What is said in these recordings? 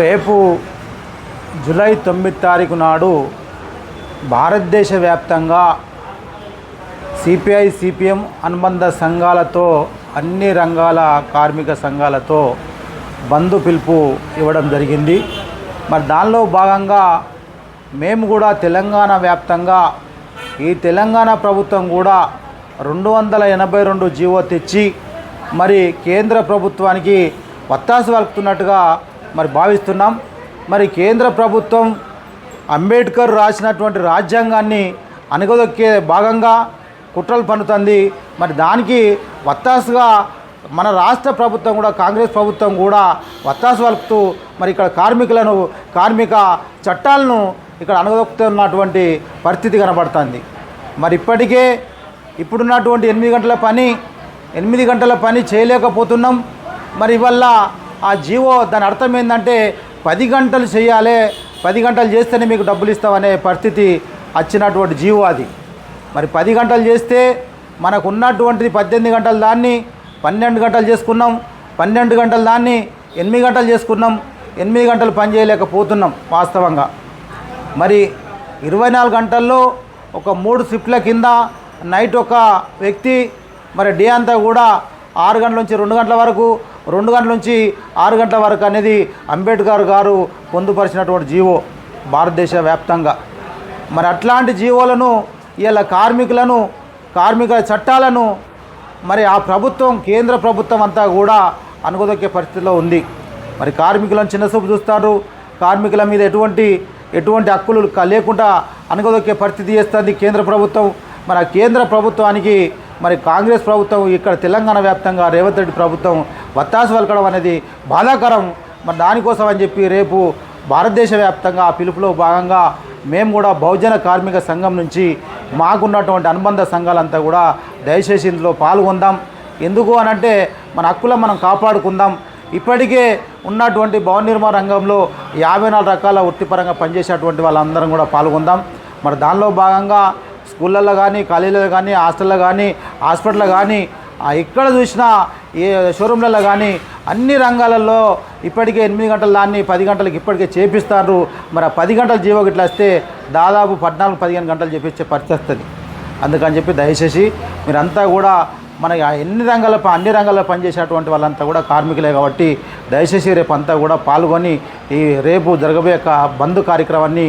రేపు జూలై తొమ్మిది తారీఖు నాడు భారతదేశ వ్యాప్తంగా సిపిఐ సిపిఎం అనుబంధ సంఘాలతో అన్ని రంగాల కార్మిక సంఘాలతో బంధు పిలుపు ఇవ్వడం జరిగింది. మరి దానిలో భాగంగా మేము కూడా తెలంగాణ వ్యాప్తంగా ఈ తెలంగాణ ప్రభుత్వం కూడా రెండు వందల ఎనభై రెండు జీవో తెచ్చి మరి కేంద్ర ప్రభుత్వానికి వత్తాసు వలుపుతున్నట్టుగా మరి భావిస్తున్నాం. మరి కేంద్ర ప్రభుత్వం అంబేద్కర్ రాసినటువంటి రాజ్యాంగాన్ని అణగదొక్కే భాగంగా కుట్రలు పన్నుతుంది. మరి దానికి వత్తాసుగా మన రాష్ట్ర ప్రభుత్వం కూడా కాంగ్రెస్ ప్రభుత్వం కూడా వత్తాసు వలుపుతూ మరి ఇక్కడ కార్మికులను కార్మిక చట్టాలను ఇక్కడ అణగదొక్కుతున్నటువంటి పరిస్థితి కనబడుతుంది. మరి ఇప్పటికే ఇప్పుడున్నటువంటి ఎనిమిది గంటల పని ఎనిమిది గంటల పని చేయలేకపోతున్నాం. మరి వల్ల ఆ జీవో దాని అర్థం ఏంటంటే పది గంటలు చేయాలి పది గంటలు చేస్తేనే మీకు డబ్బులు ఇస్తామనే పరిస్థితి వచ్చినటువంటి జీవో అది. మరి పది గంటలు చేస్తే మనకు ఉన్నటువంటిది పద్దెనిమిది గంటల దాన్ని పన్నెండు గంటలు చేసుకున్నాం పన్నెండు గంటల దాన్ని ఎనిమిది గంటలు చేసుకున్నాం ఎనిమిది గంటలు పని చేయలేకపోతున్నాం వాస్తవంగా. మరి ఇరవై నాలుగు గంటల్లో ఒక మూడు షిఫ్ట్ల కింద నైట్ ఒక వ్యక్తి మరి డే అంతా కూడా ఆరు గంటల నుంచి రెండు గంటల వరకు రెండు గంటల నుంచి ఆరు గంటల వరకు అనేది అంబేద్కర్ గారు పొందుపరిచినటువంటి జీవో భారతదేశ వ్యాప్తంగా మరి అట్లాంటి జీవోలను ఇలా కార్మికులను కార్మిక చట్టాలను మరి ఆ ప్రభుత్వం కేంద్ర ప్రభుత్వం అంతా కూడా అనుకోదొక్కే పరిస్థితిలో ఉంది. మరి కార్మికులను చిన్నసూపు చూస్తారు. కార్మికుల మీద ఎటువంటి ఎటువంటి హక్కులు లేకుండా అనుకోదొక్కే పరిస్థితి చేస్తుంది కేంద్ర ప్రభుత్వం. మరి ఆ కేంద్ర ప్రభుత్వానికి మరి కాంగ్రెస్ ప్రభుత్వం ఇక్కడ తెలంగాణ వ్యాప్తంగా రేవంత్ రెడ్డి ప్రభుత్వం వత్తాసు పలకడం అనేది బాధాకరం. మరి దానికోసం అని చెప్పి రేపు భారతదేశ వ్యాప్తంగా ఆ పిలుపులో భాగంగా మేము కూడా బహుజన కార్మిక సంఘం నుంచి మాకున్నటువంటి అనుబంధ సంఘాలంతా కూడా దయచేసి ఇందులో పాల్గొందాం. ఎందుకు అనంటే మన హక్కులను మనం కాపాడుకుందాం. ఇప్పటికే ఉన్నటువంటి భవన నిర్మాణ రంగంలో యాభై నాలుగు రకాల వృత్తిపరంగా పనిచేసేటువంటి వాళ్ళందరం కూడా పాల్గొందాం. మరి దానిలో భాగంగా స్కూళ్ళల్లో కానీ కాలేజీలో కానీ హాస్టల్లో కానీ హాస్పిటల్లో కానీ ఎక్కడ చూసినా ఏ షోరూమ్లలో కానీ అన్ని రంగాలలో ఇప్పటికే ఎనిమిది గంటల దాన్ని పది గంటలకు ఇప్పటికే చేపిస్తారు. మరి ఆ పది గంటల జీవో గిట్ల వస్తే దాదాపు పద్నాలుగు పదిహేను గంటలు చేపించే పరిస్థితి వస్తుంది. అందుకని చెప్పి దయచేసి మీరంతా కూడా మన ఎన్ని రంగాల ప- అన్ని రంగాల్లో పనిచేసేటువంటి వాళ్ళంతా కూడా కార్మికులే కాబట్టి దయచేసి రేపు అంతా కూడా పాల్గొని ఈ రేపు జరగబోయే బంద్ కార్యక్రమాన్ని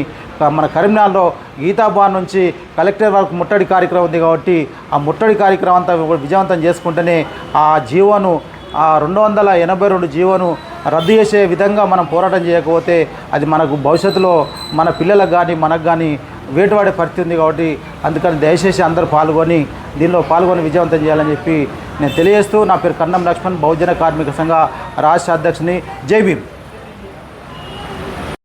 మన కరీంనగర్లో గీతాబార్ నుంచి కలెక్టర్ వరకు ముట్టడి కార్యక్రమం ఉంది కాబట్టి ఆ ముట్టడి కార్యక్రమం అంతా విజయవంతం చేసుకుంటేనే ఆ జీవోను ఆ రెండు వందల ఎనభై రెండు జీవోను రద్దు చేసే విధంగా మనం పోరాటం చేయకపోతే అది మనకు భవిష్యత్తులో మన పిల్లలకు కానీ మనకు కానీ వేటువాడే పరిస్థితి ఉంది కాబట్టి అందుకని దయచేసి అందరూ పాల్గొని దీనిలో పాల్గొని విజయవంతం చేయాలని చెప్పి నేను తెలియజేస్తూ నా పేరు కన్నం లక్ష్మణ్ బహుజన కార్మిక సంఘ రాష్ట్ర అధ్యక్షుని. జై భీమ్.